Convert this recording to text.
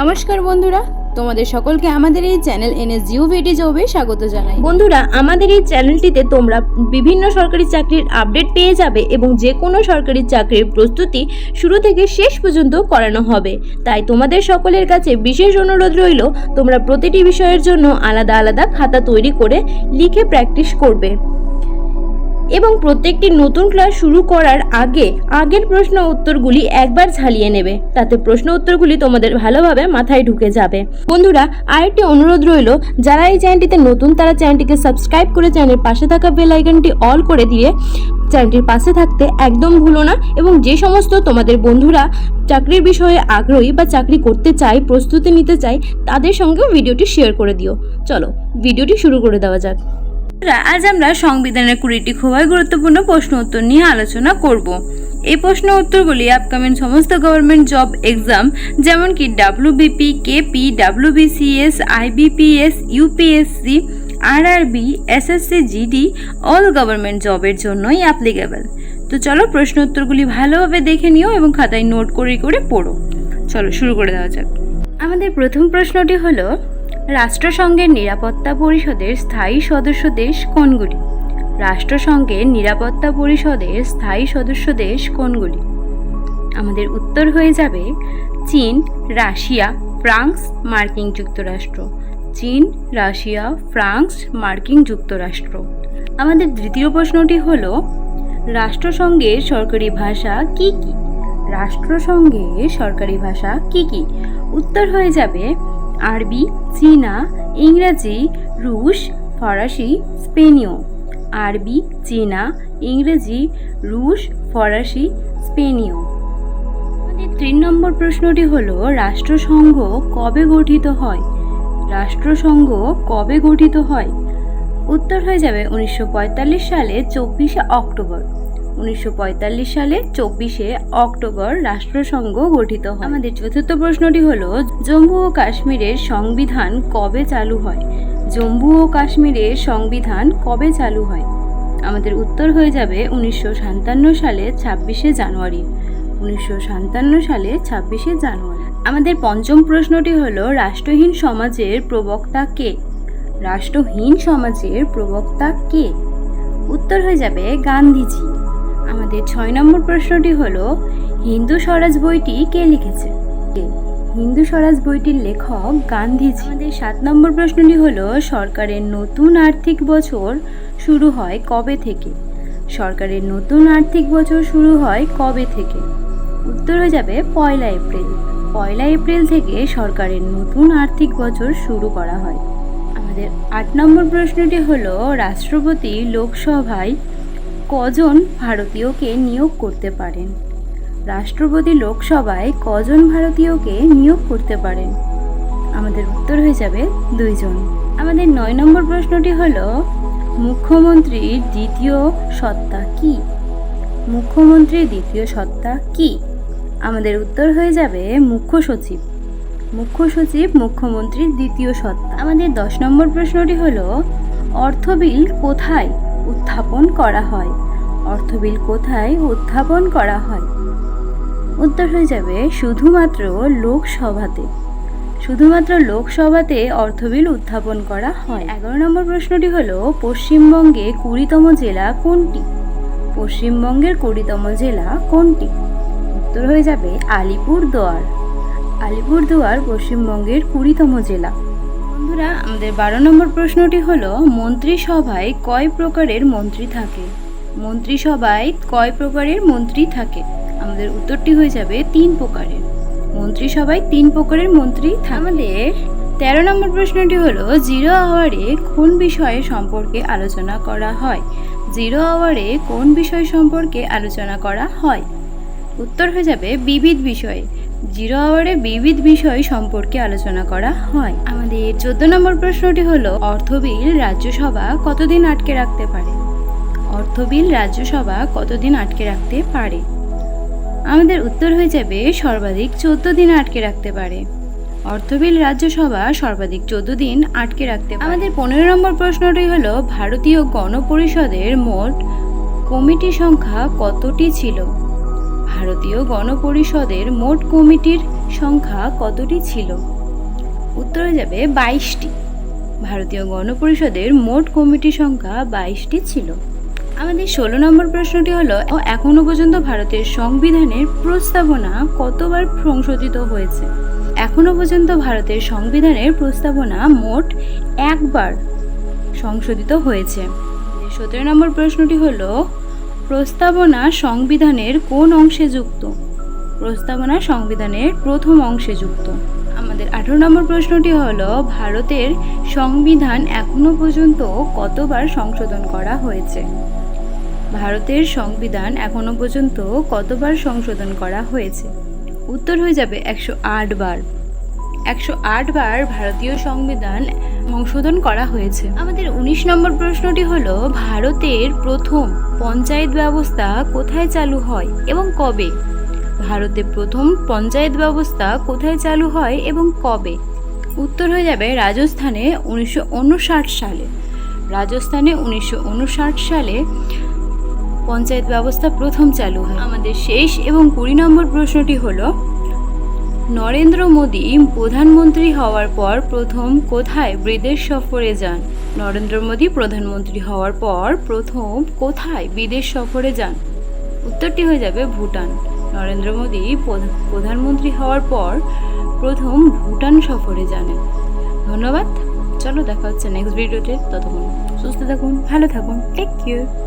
নমস্কার বন্ধুরা, তোমাদের সকলকে আমাদের এই চ্যানেল এনএস জিও ভিডি জবে স্বাগত জানাই। বন্ধুরা, আমাদের এই চ্যানেলটিতে তোমরা বিভিন্ন সরকারি চাকরির আপডেট পেয়ে যাবে এবং যে কোনো সরকারি চাকরির প্রস্তুতি শুরু থেকে শেষ পর্যন্ত করানো হবে। তাই তোমাদের সকলের কাছে বিশেষ অনুরোধ রইল, তোমরা প্রতিটি বিষয়ের জন্য আলাদা আলাদা খাতা তৈরি করে লিখে প্র্যাকটিস করবে। এবং প্রত্যেকটি নতুন ক্লাস শুরু করার আগে আগের প্রশ্ন উত্তরগুলি একবার ঝালিয়ে নেবে। তাতে প্রশ্ন উত্তরগুলি তোমাদের ভালোভাবে মাথায় ঢুকে যাবে। বন্ধুরা, আরেকটি অনুরোধ রইল, যারা এই চ্যানেলটিতে নতুন তারা চ্যানেলটিকে সাবস্ক্রাইব করে চ্যানেলের পাশে থাকা বেল আইকনটি অল করে দিয়ে চ্যানেলটির পাশে থাকতে একদম ভুলো না এবং যে সমস্ত তোমাদের বন্ধুরা চাকরির বিষয়ে আগ্রহী বা চাকরি করতে চায়, প্রস্তুতি নিতে চায়, তাদের সঙ্গেও ভিডিওটি শেয়ার করে দিও। চলো ভিডিওটি শুরু করে দেওয়া যাক। বন্ধুরা, আজ আমরা সংবিধানের কুড়িটি খুবই গুরুত্বপূর্ণ প্রশ্ন উত্তর নিয়ে আলোচনা করব। এই প্রশ্ন উত্তরগুলি আপকামিং সমস্ত গভর্নমেন্ট জব এক্সাম যেমন কি WBP KP WBCS IBPS UPSC RRB SSC GD all government জবের জন্যই অ্যাপ্লিকেবল তো চলো প্রশ্ন উত্তরগুলি ভালোভাবে দেখে নিও এবং খাতায় নোট করে করে পড়ো। চলো শুরু করে দেওয়া যাক। আমাদের প্রথম প্রশ্নটি হলো রাষ্ট্রসংঘের নিরাপত্তা পরিষদের স্থায়ী সদস্য দেশ কোনগুলি? রাষ্ট্রসংঘের নিরাপত্তা পরিষদের স্থায়ী সদস্য দেশ কোনগুলি? আমাদের উত্তর হয়ে যাবে চীন, রাশিয়া, ফ্রান্স, মার্কিন যুক্তরাষ্ট্র। চীন, রাশিয়া, ফ্রান্স, মার্কিন যুক্তরাষ্ট্র। আমাদের দ্বিতীয় প্রশ্নটি হল, রাষ্ট্রসংঘের সরকারি ভাষা কি কি? রাষ্ট্রসংঘের সরকারি ভাষা কি কি? উত্তর হয়ে যাবে আরবি চীনা, ইংরাজি, রুশ, ফরাসি, স্পেনীয়। আরবি, চীনা, ইংরেজি, রুশ, ফরাসি, স্পেনীয়। আমাদের তিন নম্বর প্রশ্নটি হলো, রাষ্ট্রসংঘ কবে গঠিত হয়? রাষ্ট্রসংঘ কবে গঠিত হয়? উত্তর হয়ে যাবে উনিশশো পঁয়তাল্লিশ সালে চব্বিশে অক্টোবর। উনিশশো পঁয়তাল্লিশ সালে চব্বিশে অক্টোবর রাষ্ট্রসংঘ গঠিত হয়। আমাদের চতুর্থ প্রশ্নটি হল, জম্মু ও কাশ্মীরের সংবিধান কবে চালু হয়? জম্মু ও কাশ্মীরের সংবিধান কবে চালু হয়? আমাদের উত্তর হয়ে যাবে উনিশশো সাতান্ন সালে ছাব্বিশে জানুয়ারি। উনিশশো সাতান্ন সালে ছাব্বিশে জানুয়ারি। আমাদের পঞ্চম প্রশ্নটি হলো, রাষ্ট্রহীন সমাজের প্রবক্তা কে? রাষ্ট্রহীন সমাজের প্রবক্তা কে? উত্তর হয়ে যাবে গান্ধীজি। আমাদের ছয় নম্বর প্রশ্নটি হলো, হিন্দু স্বরাজ বইটি কে লিখেছে? হিন্দু স্বরাজ বইটির লেখক গান্ধীজি। আমাদের সাত নম্বর প্রশ্নটি হলো, সরকারের নতুন আর্থিক বছর শুরু হয় কবে থেকে? সরকারের নতুন আর্থিক বছর শুরু হয় কবে থেকে? উত্তর হয়ে যাবে পয়লা এপ্রিল। পয়লা এপ্রিল থেকে সরকারের নতুন আর্থিক বছর শুরু করা হয়। আমাদের আট নম্বর প্রশ্নটি হলো, রাষ্ট্রপতি লোকসভায় কজন ভারতীয়কে নিয়োগ করতে পারেন? রাষ্ট্রপতি লোকসভায় কজন ভারতীয়কে নিয়োগ করতে পারেন? আমাদের উত্তর হয়ে যাবে দুইজন। আমাদের নয় নম্বর প্রশ্নটি হলো, মুখ্যমন্ত্রীর দ্বিতীয় সত্তা কি? মুখ্যমন্ত্রীর দ্বিতীয় সত্তা কি? আমাদের উত্তর হয়ে যাবে মুখ্য সচিব। মুখ্য সচিব, মুখ্যমন্ত্রীর দ্বিতীয় সত্তা। আমাদের দশ নম্বর প্রশ্নটি হলো, অর্থ বিল কোথায়? উত্থাপন করা হয়। অর্থ বিল কোথায় উত্থাপন করা হয়? উত্তর হয়ে যাবে, শুধুমাত্র লোকসভাতে। শুধুমাত্র লোকসভাতে অর্থ বিল উত্থাপন করা হয়। এগারো নম্বর প্রশ্নটি হল, পশ্চিমবঙ্গে কুড়িতম জেলা কোনটি? পশ্চিমবঙ্গের কুড়িতম জেলা কোনটি? উত্তর হয়ে যাবে, আলিপুরদুয়ার। আলিপুরদুয়ার পশ্চিমবঙ্গের কুড়িতম জেলা। বন্ধুরা, আমাদের বারো নম্বর প্রশ্নটি হল, মন্ত্রিসভায় কয় প্রকারের মন্ত্রী থাকে? মন্ত্রিসভায় কয় প্রকারের মন্ত্রী থাকে? আমাদের উত্তরটি হয়ে যাবে তিন প্রকারের। মন্ত্রিসভায় তিন প্রকারের মন্ত্রী আমাদের তেরো নম্বর প্রশ্নটি হলো, জিরো আওয়ারে কোন বিষয়ে সম্পর্কে আলোচনা করা হয়? জিরো আওয়ারে কোন বিষয় সম্পর্কে আলোচনা করা হয়? উত্তর হয়ে যাবে বিবিধ বিষয়ে। জিরো আওয়ারে বিবিধ বিষয় সম্পর্কে আলোচনা করা হয়। আমাদের চোদ্দ নম্বর প্রশ্নটি হলো, অর্থবিল রাজ্যসভা কতদিন আটকে রাখতে পারে? অর্থবিল রাজ্যসভা কতদিন আটকে রাখতে পারে? আমাদের উত্তর হয়ে যাবে, সর্বাধিক চোদ্দ দিন আটকে রাখতে পারে। অর্থবিল রাজ্যসভা সর্বাধিক চোদ্দ দিন আটকে রাখতে। আমাদের পনেরো নম্বর প্রশ্নটি হলো, ভারতীয় গণপরিষদের মোট কমিটি সংখ্যা কতটি ছিল? ভারতীয় গণপরিষদের মোট কমিটির সংখ্যা কতটি ছিল? উত্তরে যাবে বাইশটি। ভারতীয় গণপরিষদের মোট কমিটির সংখ্যা বাইশটি ছিল। আমাদের ষোলো নম্বর প্রশ্নটি হলো এখনও পর্যন্ত ভারতের সংবিধানের প্রস্তাবনা কতবার সংশোধিত হয়েছে? এখনও পর্যন্ত ভারতের সংবিধানের প্রস্তাবনা মোট একবার সংশোধিত হয়েছে। সতেরো নম্বর প্রশ্নটি হলো প্রস্তাবনা সংবিধানের কোন অংশে যুক্ত? প্রস্তাবনা সংবিধানের প্রথম অংশে যুক্ত। আমাদের আঠেরো নম্বর প্রশ্নটি হলো, ভারতের সংবিধান এখনও পর্যন্ত কতবার সংশোধন করা হয়েছে? ভারতের সংবিধান এখনও পর্যন্ত কতবার সংশোধন করা হয়েছে? উত্তর হয়ে যাবে একশো আট বার। একশো আট বার ভারতীয় সংবিধান সংশোধন করা হয়েছে। আমাদের উনিশ নম্বর প্রশ্নটি হলো, ভারতের প্রথম পঞ্চায়েত ব্যবস্থা কোথায় চালু হয় এবং কবে? ভারতে প্রথম পঞ্চায়েত ব্যবস্থা কোথায় চালু হয় এবং কবে? উত্তর হয়ে যাবে রাজস্থানে উনিশশো ঊনষাট সালে। রাজস্থানে উনিশশো উনষাট সালে পঞ্চায়েত ব্যবস্থা প্রথম চালু হয়। আমাদের শেষ এবং কুড়ি নম্বর প্রশ্নটি হলো নরেন্দ্র মোদী প্রধানমন্ত্রী হওয়ার পর প্রথম কোথায় বিদেশ সফরে যান? নরেন্দ্র মোদী প্রধানমন্ত্রী হওয়ার পর প্রথম কোথায় বিদেশ সফরে যান? উত্তরটি হয়ে যাবে ভুটান। নরেন্দ্র মোদী প্রধা- প্রধানমন্ত্রী হওয়ার পর প্রথম ভুটান সফরে যান। ধন্যবাদ। চলো দেখা হচ্ছে নেক্সট ভিডিওতে ততক্ষণ সুস্থ থাকুন, ভালো থাকুন। Take care